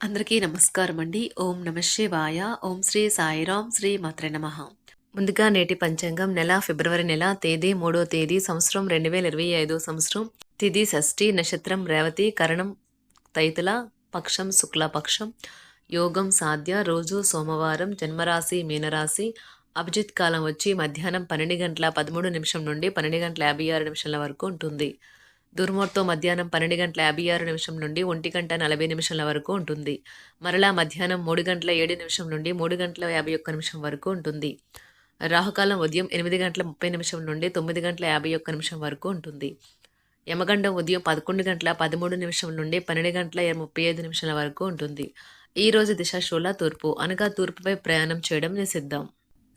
అందరికీ నమస్కారం అండి ఓం నమ శివాయ. ఓం శ్రీ సాయిరాం శ్రీ మాత్ర నమ. ముందుగా నేటి పంచాంగం నెల ఫిబ్రవరి నెల తేదీ మూడో తేదీ సంవత్సరం రెండు వేల ఇరవై ఐదో సంవత్సరం. తిథి షష్ఠి నక్షత్రం రేవతి కరణం తైతుల పక్షం శుక్లపక్షం. యోగం సాధ్య. రోజు సోమవారం జన్మరాశి మీనరాశి. అభిజిత్ కాలం వచ్చి మధ్యాహ్నం పన్నెండు గంటల పదమూడు నిమిషం నుండి పన్నెండు గంటల యాభై ఆరు నిమిషాల వరకు ఉంటుంది. దుర్మోర్తో మధ్యాహ్నం పన్నెండు గంటల యాభై ఆరు నిమిషం నుండి ఒంటి గంట నలభై నిమిషాల వరకు ఉంటుంది. మరలా మధ్యాహ్నం మూడు గంటల ఏడు నిమిషం నుండి మూడు గంటల యాభై ఒక్క నిమిషం వరకు ఉంటుంది. రాహుకాలం ఉదయం ఎనిమిది గంటల ముప్పై నిమిషం నుండి తొమ్మిది గంటల యాభై ఒక్క నిమిషం వరకు ఉంటుంది. యమగండం ఉదయం పదకొండు గంటల పదమూడు నిమిషం నుండి పన్నెండు గంటల ముప్పై ఐదు నిమిషాల వరకు ఉంటుంది. ఈ రోజు దిశ తూర్పు. అనగా తూర్పుపై ప్రయాణం చేయడం నిషిద్దాం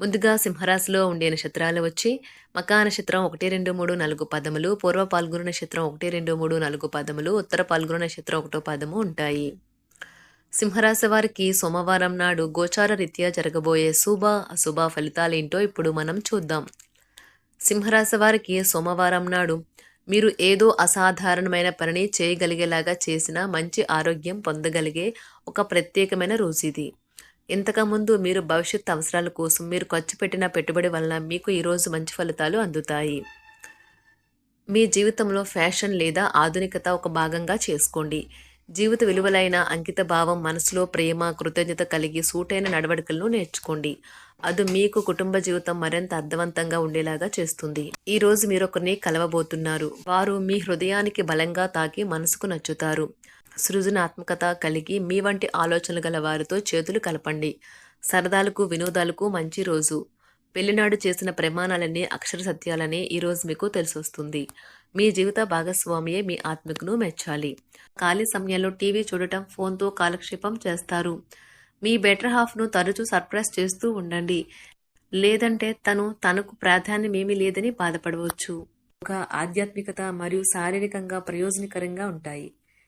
ముందుగా సింహరాశిలో ఉండే నక్షత్రాలు వచ్చి మకా నక్షత్రం ఒకటి రెండు మూడు నాలుగు పదములు పూర్వ పాల్గొన నక్షత్రం ఒకటి రెండు మూడు నాలుగు పదములు ఉత్తర పాల్గొన నక్షత్రం ఒకటో పదము ఉంటాయి. సింహరాశి వారికి సోమవారం నాడు గోచార రీత్యా జరగబోయే శుభ అశుభ ఫలితాలేంటో ఇప్పుడు మనం చూద్దాం. సింహరాశి వారికి సోమవారం నాడు మీరు ఏదో అసాధారణమైన పనిని చేయగలిగేలాగా చేసిన మంచి ఆరోగ్యం పొందగలిగే ఒక ప్రత్యేకమైన రోజు ఇది. ఇంతకుముందు మీరు భవిష్యత్ అవసరాల కోసం మీరు ఖర్చు పెట్టిన పెట్టుబడి వలన మీకు ఈరోజు మంచి ఫలితాలు అందుతాయి. మీ జీవితంలో ఫ్యాషన్ లేదా ఆధునికత ఒక భాగంగా చేసుకోండి. జీవిత విలువలైన అంకిత భావం మనసులో ప్రేమ కృతజ్ఞత కలిగి సూటైన నడవడికలను నేర్చుకోండి. అది మీకు కుటుంబ జీవితం మరింత అర్థవంతంగా ఉండేలాగా చేస్తుంది. ఈ రోజు మీరొకరిని కలవబోతున్నారు. వారు మీ హృదయానికి బలంగా తాకి మనసుకు నచ్చుతారు. సృజనాత్మకత కలిగి మీ వంటి ఆలోచనలు గల వారితో చేతులు కలపండి. సరదాలకు వినోదాలకు మంచి రోజు. పెళ్ళినాడు చేసిన ప్రమాణాలన్నీ అక్షర సత్యాలనే ఈరోజు మీకు తెలిసొస్తుంది. మీ జీవిత భాగస్వామియే మీ ఆత్మకును మెచ్చాలి. ఖాళీ సమయంలో టీవీ చూడటం ఫోన్తో కాలక్షేపం చేస్తారు. మీ బెటర్ హాఫ్ను తరచూ సర్ప్రైజ్ చేస్తూ ఉండండి. లేదంటే తను తనకు ప్రాధాన్యమేమీ లేదని బాధపడవచ్చు. ఒక ఆధ్యాత్మికత మరియు శారీరకంగా ప్రయోజనకరంగా ఉంటాయి.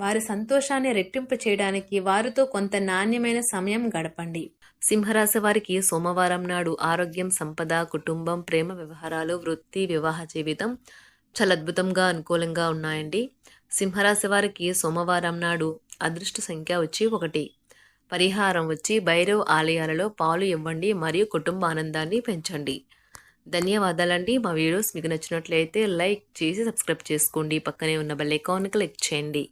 వారి సంతోషాన్ని రెట్టింపు చేయడానికి వారితో కొంత నాణ్యమైన సమయం గడపండి. సింహరాశి వారికి సోమవారం నాడు ఆరోగ్యం సంపద కుటుంబం ప్రేమ వ్యవహారాలు వృత్తి వివాహ జీవితం చాలా అద్భుతంగా అనుకూలంగా ఉన్నాయండి. సింహరాశి వారికి సోమవారం నాడు అదృష్ట సంఖ్య వచ్చి ఒకటి. పరిహారం వచ్చి భైరవ్ ఆలయాలలో పాలు ఇవ్వండి మరియు కుటుంబ ఆనందాన్ని పెంచండి. ధన్యవాదాలండి. మా వీడియోస్ మీకు నచ్చినట్లయితే లైక్ చేసి సబ్స్క్రైబ్ చేసుకోండి. పక్కనే ఉన్న బెల్ ఐకాన్ క్లిక్ చేయండి.